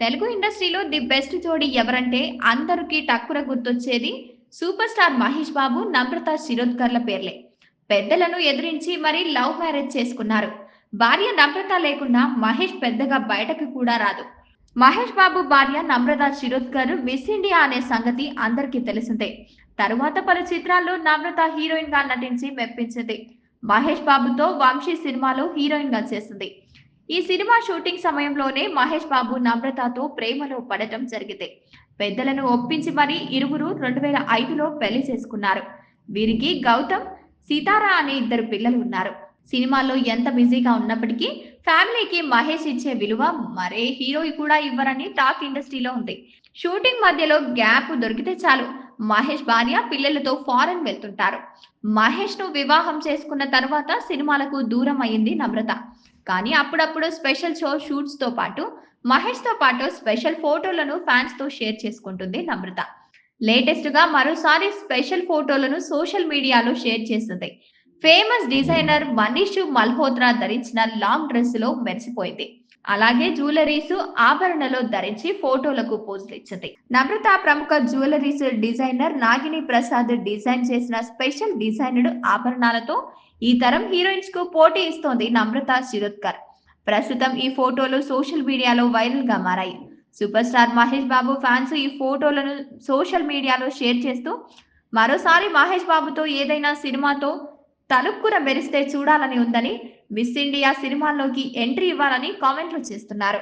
తెలుగు ఇండస్ట్రీలో the best జోడీ ఎవరంటే అందరికీ టక్కుర గుర్తొచ్చేది సూపర్ స్టార్ మహేష్ బాబు నమ్రత శిరోద్కర్ల పేర్లే. పెద్దలను ఎదిరించి మరీ లవ్ మ్యారేజ్ చేసుకున్నారు. భార్య నమ్రత లేకుండా మహేష్ పెద్దగా బయటకు కూడా రాదు. మహేష్ బాబు భార్య నమ్రత శిరోద్కర్ మిస్ ఇండియా అనే సంగతి అందరికీ తెలిసిందే. తరువాత పలు చిత్రాల్లో నమ్రత హీరోయిన్గా నటించి మెప్పించింది. మహేష్ బాబుతో వంశీ సినిమాలో హీరోయిన్గా చేసింది. ఈ సినిమా షూటింగ్ సమయంలోనే మహేష్ బాబు నమ్రతతో ప్రేమలో పడటం జరిగింది. పెద్దలను ఒప్పించి మరి ఇరువురు రెండు వేల ఐదులో పెళ్ళి చేసుకున్నారు. వీరికి గౌతమ్ సీతారా అనే ఇద్దరు పిల్లలు ఉన్నారు. సినిమాల్లో ఎంత బిజీగా ఉన్నప్పటికీ ఫ్యామిలీకి మహేష్ ఇచ్చే విలువ మరే హీరో కూడా ఇవ్వరని టాక్ ఇండస్ట్రీలో ఉంది. షూటింగ్ మధ్యలో గ్యాప్ దొరికితే చాలు. మహేష్ భార్య పిల్లలతో ఫారెన్ వెళ్తుంటారు. మహేష్ను వివాహం చేసుకున్న తర్వాత సినిమాలకు దూరం అయింది నమ్రత. కానీ అప్పుడప్పుడు స్పెషల్ షో షూట్స్తో పాటు మహేష్తో పాటు స్పెషల్ ఫోటోలను ఫ్యాన్స్తో షేర్ చేసుకుంటుంది నమ్రత. లేటెస్ట్గా మరోసారి స్పెషల్ ఫోటోలను సోషల్ మీడియాలో షేర్ చేస్తుంది. ఫేమస్ డిజైనర్ మనీష్ మల్హోత్రా ధరించిన లాంగ్ డ్రెస్లో మెరిసిపోయింది. అలాగే జ్యువెలరీస్ ఆభరణలో ధరించి ఫోటోలకు పోజులు ఇచ్చింది. నమ్రత ప్రముఖ jewelleries designer Nagini Prasad design చేసిన స్పెషల్ డిజైనర్ ఆభరణాలతో ఈ తరం హీరోయిన్స్కు పోటీ ఇస్తోంది నమ్రత శిరోద్కర్. ప్రస్తుతం ఈ ఫోటోలు సోషల్ మీడియాలో వైరల్గా మారాయి. Super star Mahesh Babu fans ఈ ఫోటోలను సోషల్ మీడియాలో షేర్ చేస్తూ మరోసారి మహేష్ బాబుతో ఏదైనా సినిమాతో తలుక్కుర మెరిస్తే చూడాలని ఉందని మిస్ ఇండియా సినిమాల్లోకి ఎంట్రీ ఇవ్వాలని కామెంట్లు చేస్తున్నారు.